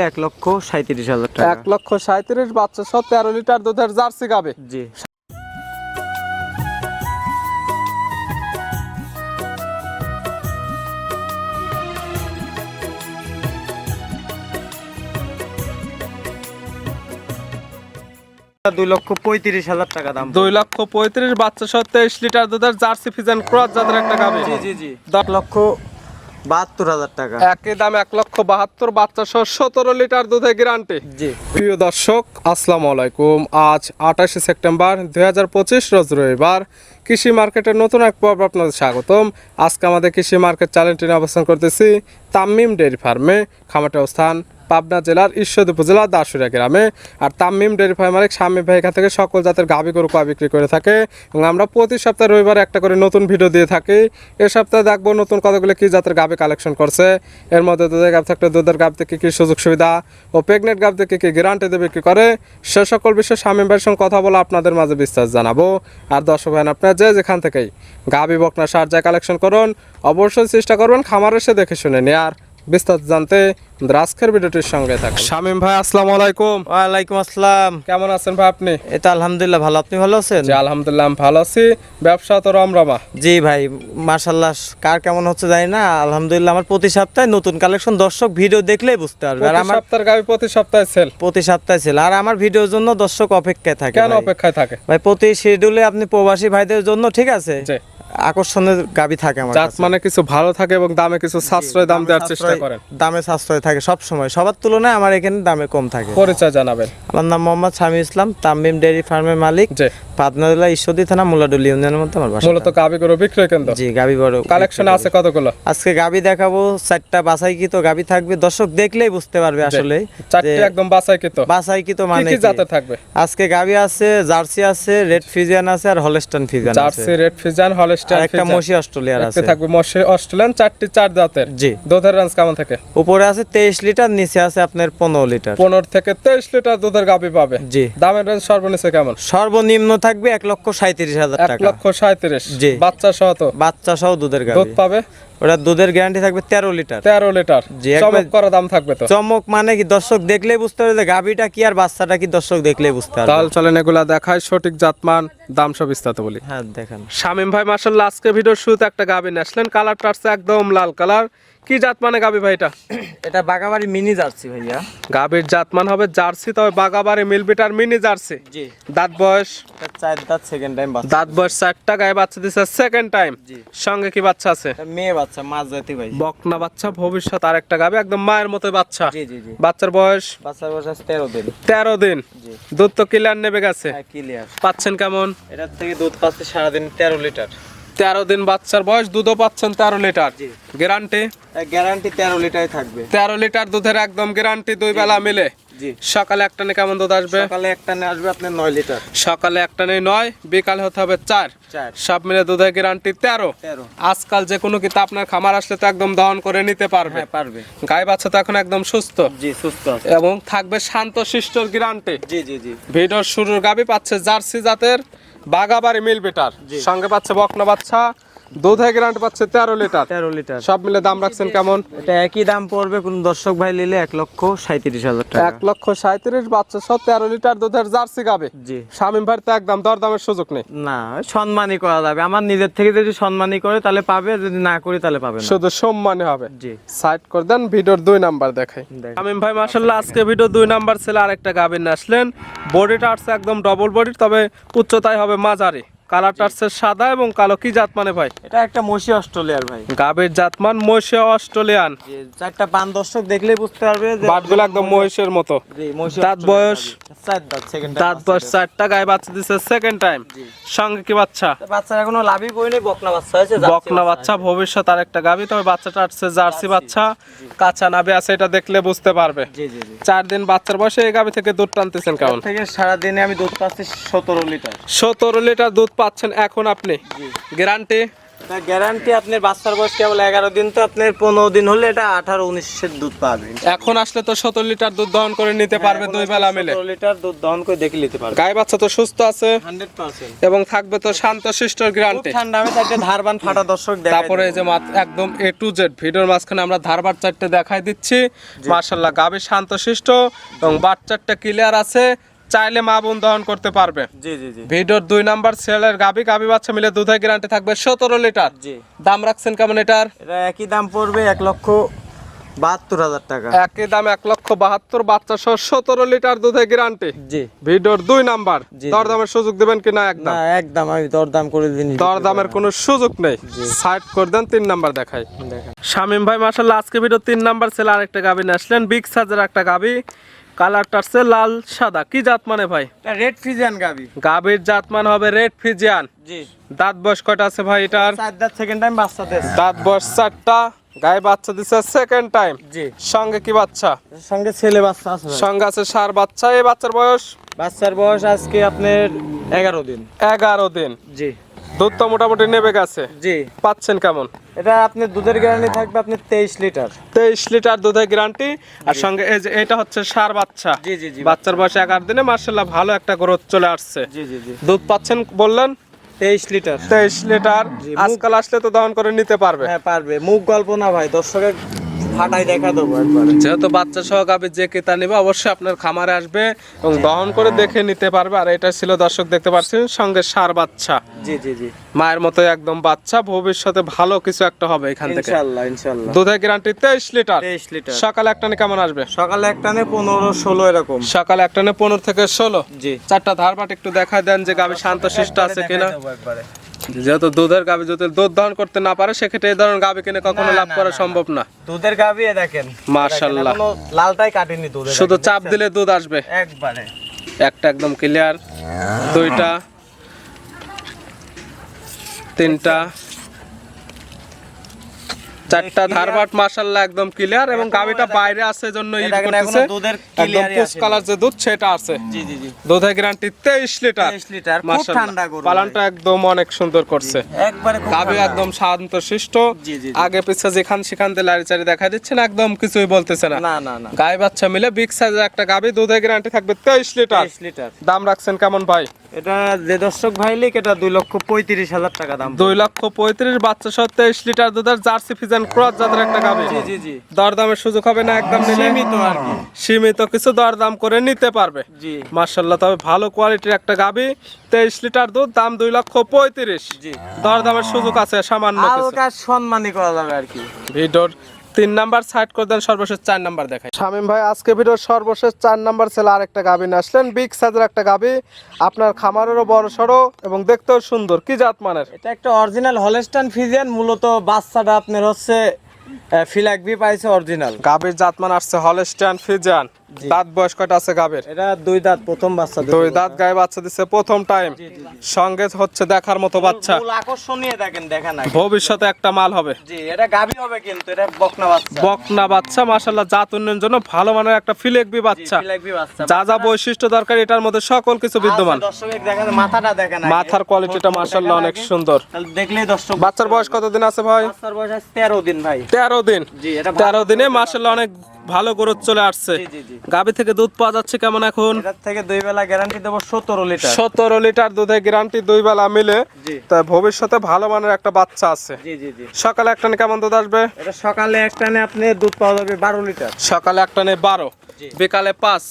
এক লক্ষ সাঁত্রিশ হাজার টাকা। এক লক্ষ সাঁত্রিশ বাচ্চা সহ তেরো লিটার দুধের জার্সি গাবে। জি। দুই লক্ষ পঁয়ত্রিশ হাজার টাকা দাম। দুই লক্ষ পঁয়ত্রিশ বাচ্চা সহ তেইশ লিটার দুধের জার্সি ফিজেন ক্রস জাতের একটা গাবে। জি জি জি। এক লক্ষ বাহাত্তর হাজার টাকা। একই দাম এক লক্ষ বাহাত্তর বাচ্চা সহ সতেরো লিটার দুধে গ্যারান্টি জি। প্রিয় দর্শক আসসালামু আলাইকুম। আজ আঠাশে সেপ্টেম্বর দুই হাজার পঁচিশ রোজ রবিবার। কৃষি মার্কেটের নতুন এক পর্ব আপনাদের স্বাগতম। আজকে আমাদের কৃষি মার্কেট চ্যানেলটি অবস্থান করতেছি তামিম ডেয়ারি ফার্মে। খামাটে অবস্থান পাবনা জেলার ঈশ্বর উপজেলার দাসুরিয়া গ্রামে। আর তামিম ডেয়ারি ফার্মের স্বামী ভাই এখান থেকে সকল জাতের গাভী গরু, কয় বিক্রি করে থাকে। এবং আমরা প্রতি সপ্তাহে রবিবার একটা করে নতুন ভিডিও দিয়ে থাকি। এ সপ্তাহে দেখব নতুন কতগুলো কী জাতের গাভী কালেকশন করছে। এর মধ্যে দুধের গাভ থাকলে দুধের গাভ থেকে কী সুযোগ সুবিধা ও প্রেগনেন্ট গাভ থেকে কী গ্যারান্টি দিয়ে বিক্রি করে, সে সকল বিষয়ে স্বামী ভাইয়ের সঙ্গে কথা বলে আপনাদের মাঝে বিস্তার জানাব। আর দর্শক ভাই আপনারা যে যেখান থেকেই গাভী বকনা, সার যায় কালেকশন করুন, অবশ্যই চেষ্টা করবেন খামার এসে দেখে শুনে নেয়ার। বিস্তারিত জানতে আজকের ভিডিওটির সঙ্গে থাকুন। শামীম ভাই আসসালামু আলাইকুম। ওয়ালাইকুম আসসালাম। কেমন আছেন ভাই আপনি? এই তো আলহামদুলিল্লাহ ভালো। আপনি ভালো আছেন? জি আলহামদুলিল্লাহ আমি ভালো আছি। ব্যবসা তো রমরমা। জি ভাই মার্শাল্লাহ কার কেমন হচ্ছে জানি না। আলহামদুলিল্লাহ আমার প্রতি সপ্তাহে নতুন কালেকশন দর্শক ভিডিও দেখলেই বুঝতে পারবে। আর আমার সপ্তাহের গাভী প্রতি সপ্তাহে সেল প্রতি সপ্তাহে ছিল আর আমার ভিডিওর জন্য দর্শক অপেক্ষায় থাকে কেন অপেক্ষায় থাকে? ভাই প্রতি শিডিউলে আপনি প্রবাসী ভাইদের জন্য ঠিক আছে? জি। আকর্ষণের গাবি থাকে আমার জাত কাছে। মানে কিছু ভালো থাকে এবং দামে কিছু সাশ্রয় দাম দেওয়ার চেষ্টা করেন। দামে সাশ্রয় থাকে সব সময় সবার তুলনায় আমার এখানে দামে কম থাকে। পরিচয় জানাবেন। আমার নাম মোহাম্মদ স্বামী ইসলাম তামিম ডেয়ারি ফার্মের মালিক। পাবনা জেলা ঈশ্বরদী থানা মুলাডুল ইউনিয়নের মধ্যে আমার বাসা। মূলত গাভী গরু বিক্রয় কেন্দ্র। জি গাবি বড় কালেকশন আছে কতগুলো? আজকে গাবি দেখাবো চারটা বাছাই কি তো গাবি থাকবে। দর্শক দেখলেই বুঝতে পারবে আসলে চারটে একদম বাছাই কিত বাছাই কি তো মানে কি? কি? জাতের থাকবে? আজকে গাবি আছে জার্সি আছে রেড ফিজিয়ান আছে আর হলস্টান ফিজিয়ান আছে। জার্সি রেড ফিজান হলস্টাইন একটা মসি অস্ট্রেলিয়ার আছে। থাকবে মশে অস্ট্রেলিয়ান চারটি চার জাতের জি। দুধের রেঞ্জ কেমন থাকে? উপরে আছে তেইশ লিটার নিচে আছে আপনার পনেরো লিটার। পনেরো থেকে তেইশ লিটার দুধের গাভী পাবে। জি। দামের রেঞ্জ সর্বনিচে কেমন? সর্বনিম্ন থাকবে এক লক্ষ সাঁত্রিশ হাজার এক টাকা। লক্ষ সাঁত্রিশ জি। বাচ্চা সহ তো? বাচ্চা সহ দুধের দুধ পাবে? ওটা দুধের গ্যারান্টি থাকবে তেরো লিটার। তেরো লিটার। চমক করা দাম থাকবে তো? চমক মানে কি দর্শক দেখলেই বুঝতে পারবে যে গাবিটা কি আর বাচ্চাটা কি দর্শক দেখলেই বুঝতে তাহলে চলেন এগুলা দেখায় সঠিক জাতমান দাম সব বিস্তারিত বলি। হ্যাঁ দেখেন। শামিম ভাই মার্শাল্লাহ আজকে ভিডিওর শুরুতে একটা নিয়ে আসলেন। কালারটা আসছে একদম লাল কালার কি জাত মানে গাবি ভাই এটা? এটা বাগাবাড়ি মিনি জার্সি ভাইয়া। গাবির জাতমান হবে জার্সি তবে বাগাবারে মিলবিটার মিনি জার্সি। জি। দাঁত বয়স? চার দাঁত সেকেন্ড টাইম বাচ্চা। দাঁত বয়স চারটা গায়ে বাচ্চা দিচ্ছে সেকেন্ড টাইম জি। সঙ্গে কি বাচ্চা আছে? মেয়ে বাচ্চা মাঝ জাতি ভাই বকনা বাচ্চা ভবিষ্যৎ আর একটা গাবি একদম মায়ের মতো বাচ্চা। জি জি জি। বাচ্চার বয়স? বাচ্চার বয়স আছে তেরো দিন। তেরো দিন। জি। দুধ তো কিলার নেবে গেছে। ক্লিয়ার পাচ্ছেন কেমন? এটার থেকে দুধ পাচ্ছে সারাদিন তেরো লিটার। তেরো দিন বাচ্চার বয়স দুধও পাচ্ছেন তেরো লিটার। গ্যারান্টি গ্যারান্টি তেরো লিটারই থাকবে। তেরো লিটার দুধের একদম গ্যারান্টি দুই বেলা মিলে? সকালে একটা কেমন দুধ আসবে? সকালে আসবে আপনার নয় লিটার। সকালে নয় বিকালে হতে হবে চার। সব মিলে দুধের গ্যারান্টি তেরো। আজকাল যে কোনো কিন্তু আপনার খামার আসলে তো একদম দহন করে নিতে পারবে। হ্যাঁ পারবে। গায়ে বাচ্চা তো এখন একদম সুস্থ। জি সুস্থ এবং থাকবে শান্ত শিষ্টর গ্যারান্টি জি জি জি। ভিডিওর শুরুর গাবি পাচ্ছে জার্সি জাতের। বাগাবাড়ি মিল বেটার। সঙ্গে পাচ্ছে বকনা বাচ্চা। দুধে গ্যারান্টি পাচ্ছে তেরো লিটার। তেরো লিটার। সব মিলে দাম রাখছেন কেমন? এটা একই দাম পড়বে কোন দর্শক ভাই নিলে এক লক্ষ সাঁত্রিশ হাজার টাকা। এক লক্ষ সাঁত্রিশ বাচ্চা সব তেরো লিটার দুধের জার্সি গাবে। জি। শামিম ভাইয়ের তো একদম দরদামের সুযোগ নেই। না সম্মানই করা যাবে। আমার নিজের থেকে যদি সম্মানই করে তাহলে পাবে যদি না করি তাহলে পাবে না। শুধু সম্মানে হবে। জি। সাইড করে দেন ভিডিওর দুই নাম্বার দেখাই। দেখ। শামিম ভাই মাসাল্লাহ আজকে ভিডিও দুই নাম্বার ছেলে আরেকটা গাবিন আসলেন। বডিটা আসছে একদম ডবল বডি তবে উচ্চতায় হবে মাঝারি। কালারটা আসছে সাদা এবং কালো। কি জাত মানে ভাই? এটা একটা মসি অস্ট্রেলিয়ার ভাই। গাবির জাতমান মহিষে অস্ট্রেলিয়ান। চারটা পান দর্শক দেখলেই বুঝতে পারবে যে বাটগুলো একদম মহিষের মতো। দাঁত বয়স? গাভী। চার দাঁত সেকেন্ড দাঁত বয়স চারটা গায়ে বাচ্চা দিচ্ছে সেকেন্ড টাইম সঙ্গে কি বাচ্চা? বাচ্চার এখনও লাভই বকনা বাচ্চা হয়েছে বকনা বাচ্চা। ভবিষ্যৎ আর একটা গাবি তবে বাচ্চাটা আসছে জার্সি বাচ্চা। কাঁচা নাবে আছে এটা দেখলে বুঝতে পারবে। চার দিন বাচ্চার বয়সে এই গাবি থেকে দুধ টানতেছেন কেমন? আমি দুধ পাচ্ছি সতেরো লিটার। সতেরো লিটার দুধ পাচ্ছেন এখন আপনি? গ্যারান্টি? গ্যারান্টি আপনার বাচ্চার বয়স কেবল এগারো দিন তো আপনার পনেরো দিন হলে এটা আঠারো উনিশের দুধ পাবেন। এখন আসলে তো সতেরো লিটার দুধ দহন করে নিতে পারবে দুই বেলা মিলে। লিটার দুধ দহন করে দেখে নিতে পারবে। গাই বাচ্চা তো সুস্থ আছে। এবং থাকবে তো শান্ত শিষ্টর খুব গ্রান্টে ঠান্ডা আমি চারটে ধারবান ফাটা দর্শক তারপরে যে একদম এ টু জেড ভিডিওর মাঝখানে আমরা ধারবার চারটে দেখাই দিচ্ছি। মার্শাল্লাহ গাবি শান্তশিষ্ট এবং বাচ্চারটা ক্লিয়ার আছে। চাইলে মা বোন দহন করতে পারবে। জি জি জি। ভিডিওর দুই নাম্বার সেলের গাবি গাবি বাচ্চা মিলে দুধের গ্যারান্টি থাকবে সতেরো লিটার। জি। দাম রাখছেন কেমন এটার? এটা একই দাম পড়বে এক লক্ষ বাহাত্তর হাজার টাকা। একই দাম এক লক্ষ বাহাত্তর বাচ্চা সহ সতেরো লিটার দুধের গ্যারান্টি জি। ভিডিওর দুই নাম্বার। দরদামের সুযোগ দিবেন কিনা একদম? না একদম আমি দরদাম করে দিন দরদামের কোনো সুযোগ নেই। সাইড করে দেন তিন নাম্বার দেখাই। দেখেন। শামিম ভাই মাসাল্লাহ আজকে ভিডিও তিন নাম্বার ছেলে আরেকটা গাবি নিয়ে আসলেন। বিগ সাইজের একটা গাবি কালারটা হচ্ছে লাল সাদা। কি জাত মানে ভাই? রেড ফিজিয়ান গাবি। গাবির জাত মানে হবে রেড ফিজিয়ান জি। দাঁত বয়স কয়টা আছে ভাই এটার? চার দাঁত সেকেন্ড টাইম বাচ্চা দেশ। দাঁত বয়স চারটা গায়ে বাচ্চা দিছে সেকেন্ড টাইম জি। সঙ্গে কি বাচ্চা? সঙ্গে ছেলে বাচ্চা আছে সঙ্গে আছে সার বাচ্চা। এই বাচ্চার বয়স? বাচ্চার বয়স আজকে আপনার এগারো দিন। এগারো দিন। জি। দুধ তো মোটামুটি নেবে গেছে। জি। পাচ্ছেন কেমন? এটা আপনার দুধের গ্যারান্টি থাকবে আপনার তেইশ লিটার। তেইশ লিটার দুধের গ্যারান্টি আর সঙ্গে এই যে এটা হচ্ছে সার বাচ্চা। জি জি জি বাচ্চার বয়স এগারো দিনে মার্শাল্লাহ ভালো একটা গ্রোথ চলে আসছে। জি জি জি। দুধ পাচ্ছেন বললেন? তেইশ লিটার। তেইশ লিটার। আজকাল আসলে তো দহন করে নিতে পারবে। হ্যাঁ পারবে। মুখ গল্প না ভাই দর্শকের ফাটাই দেখা দেবো একবারে। যেহেতু বাচ্চা সহ গাভী যে ক্রেতা নেবে অবশ্যই আপনার খামারে আসবে এবং দহন করে দেখে নিতে পারবে। আর এটা ছিল দর্শক দেখতে পাচ্ছেন সঙ্গে সার বাচ্চা। জি জি জি। মায়ের মতো একদম বাচ্চা ভবিষ্যতে ভালো কিছু একটা হবে এখান থেকে। ইনশাল্লাহ ইনশাল্লাহ। দুধের গ্যারান্টি তেইশ লিটার। তেইশ লিটার। সকালে একটানে কেমন আসবে? সকালে একটানে পনেরো ষোলো এরকম। সকালে একটানে পনেরো থেকে ষোলো। জি। চারটা ধারবাট একটু দেখা দেন যে গাভী শান্ত শিষ্ট আছে কিনা। যেহেতু দুধের গাভী যদি দুধ দহন করতে না পারে সেক্ষেত্রে এই ধরনের গাভী কিনে কখনো লাভ করা সম্ভব না। দুধের গাভী দেখেন মার্শাল্লাহ লালটাই কাটেনি দুধ শুধু চাপ দিলে দুধ আসবে। একবারে। একটা একদম ক্লিয়ার দুইটা তিনটা চারটা ধারবাট মাশাল্লাহ একদম ক্লিয়ার এবং গাবিটা বাইরে আছে জন্য করতেছে। দুধের একদম কালার যে দুধ সেটা আছে। জি জি জি। দুধের গ্যারান্টি তেইশ লিটার 23 লিটার, খুব ঠান্ডা গরু পালানটা একদম অনেক সুন্দর করছে। একবারে গাবি একদম শান্ত শিষ্ট জি, জি। আগে পিছে যেখান সেখান দিয়ে লাড়ি চাড়ি দেখা দিচ্ছে না একদম কিছুই বলতেছে না। না না না। গায়ে বাচ্চা মিলে বিগ সাইজের একটা গাবি দুধের গ্যারান্টি থাকবে তেইশ লিটার 23 লিটার দাম রাখছেন কেমন ভাই? এটা যে দর্শক ভাই লিক এটা দুই লক্ষ পঁয়ত্রিশ হাজার টাকা দাম। দুই লক্ষ পঁয়ত্রিশ বাচ্চা সহ তেইশ লিটার দুধের জার্সি ফিজান ক্রস জাতের একটা গাবি জি জি জি। দরদামের সুযোগ হবে না একদম সীমিত আর কি। সীমিত কিছু দরদাম করে নিতে পারবে। জি। মার্শাল্লাহ তবে ভালো কোয়ালিটির একটা গাবি তেইশ লিটার দুধ দাম দুই লক্ষ পঁয়ত্রিশ। জি। দরদামের সুযোগ আছে সামান্য কিছু। হালকা সম্মানই করা যাবে আর কি। ভিডিওর তিন নাম্বার সাইড করে দেন সর্বশেষ চার নাম্বার দেখায় শামিম ভাই আজকে ভিডিওর সর্বশেষ চার নাম্বার ছেলে আরেকটা গাভী নিয়ে আসলেন। বিগ সাইজের একটা গাভী আপনার খামারেরও বড় সড়ো এবং দেখতেও সুন্দর। কি জাত মানের? এটা একটা অরিজিনাল হলেস্টান ফিজিয়ান মূলত বাচ্চাটা আপনার হচ্ছে ফিলাকবি পাইছে অরিজিনাল গাবির জাতমান আসছে হলেস্টান ফিজান জি। দাঁত বয়স কয়টা আছে গাবির এটা দুই দাঁত প্রথম বাচ্চা দুই দাঁত গায়ে বাচ্চা দিচ্ছে প্রথম টাইম। সঙ্গে হচ্ছে দেখার মতো বাচ্চা। আকর্ষণীয় দেখেন দেখা না ভবিষ্যতে একটা মাল হবে। জি এটা গাবি হবে কিন্তু এটা বকনা বাচ্চা। বকনা বাচ্চা মাশাল্লাহ জাত উন্নয়নের জন্য ভালো মানের একটা ফিলেকবি বাচ্চা। ফিলাকবি বাচ্চা। যা যা বৈশিষ্ট্য দরকার এটার মধ্যে সকল কিছু বিদ্যমান। দর্শক দেখেন মাথাটা দেখেন। মাথার কোয়ালিটিটা দেখেন অনেক সুন্দর। তাহলে দেখলেই দর্শক বাচ্চার বয়স কতদিন আছে ভাই? বাচ্চার বয়স আছে তেরো দিন ভাই। তেরো দিন। জি এটা তেরো দিনে মাসাল্লাহ অনেক ভালো গ্রোথ চলে আসছে। গাবি থেকে দুধ পাওয়া যাচ্ছে কেমন এখন? থেকে দুই বেলা গ্যারান্টি দেবো সতেরো লিটার। সতেরো লিটার দুধের গ্যারান্টি দুই বেলা মিলে তা ভবিষ্যতে ভালো মানের একটা বাচ্চা আছে। সকালে একটা কেমন দুধ আসবে? এটা সকালে একটানে আপনি দুধ পাওয়া যাবে বারো লিটার। সকালে একটা নেই বারো বিকালে পাঁচ।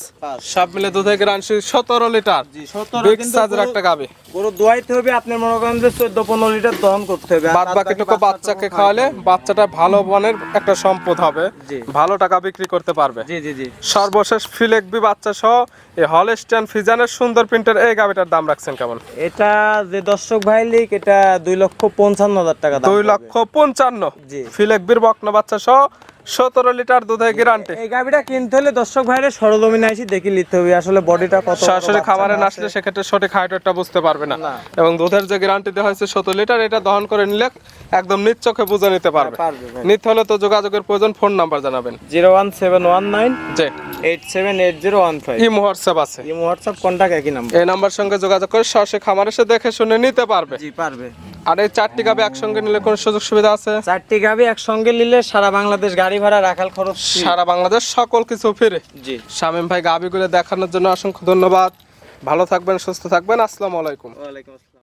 সব মিলে দুধের গ্যারান্টি সতেরো লিটার। সতেরো গরু- একটা গাবি। গরু দোয়াইতে হবে আপনার মনে করেন যে চোদ্দ পনেরো লিটার দহন করতে হবে। বাদ বাকিটুকু বাচ্চাকে খাওয়ালে বাচ্চাটা ভালো মানের একটা সম্পদ হবে। ভালো টাকা বিক্রি করতে পারবে জি জি জি সর্বশেষ ফিলেকবি বাচ্চা সহ এই হলস্টিয়ান ফিজানের সুন্দর প্রিন্টার এই গাবিটার দাম রাখছেন কেমন এটা যে দর্শক ভাই লিক এটা দুই লক্ষ পঞ্চান্ন হাজার টাকা দাম দুই। লক্ষ পঞ্চান্ন জি। ফিলেকবির বকনা বাচ্চা সহ সতেরো লিটার দুধের গ্যারান্টি। এই গাবিটা কিনতে হলে দর্শক ভাইরে সরজমিনে আসি দেখি নিতে হবে আসলে বডিটা কত সরাসরি খামারে না আসলে সেক্ষেত্রে সঠিক হাইটটা বুঝতে পারবে না। এবং দুধের যে গ্যারান্টি দেওয়া হয়েছে সতেরো লিটার এটা দহন করে নিলে একদম নিজ চোখে বুঝে নিতে পারবে। পারবে নিতে হলে তো যোগাযোগের প্রয়োজন ফোন নাম্বার জানাবেন। Zero one seven one nine যে eight seven eight zero one five. Imo WhatsApp আছে। ইমো হোয়াটসঅ্যাপ কন্ট্যাক্ট একই নাম্বার এই নাম্বার সঙ্গে যোগাযোগ করে সরাসরি খামার এসে দেখে শুনে নিতে পারবে। জি পারবে। আর এই চারটি গাবি একসঙ্গে নিলে কোন সুযোগ সুবিধা আছে? চারটি গাবি একসঙ্গে নিলে সারা বাংলাদেশ গাড়ি ভাড়া রাখাল খরচ সারা বাংলাদেশ সকল কিছু ফিরে। জি। শামীম ভাই গাবিগুলো দেখানোর জন্য অসংখ্য ধন্যবাদ। ভালো থাকবেন সুস্থ থাকবেন। আসসালামু আলাইকুম। ওয়ালাইকুম আসসালাম।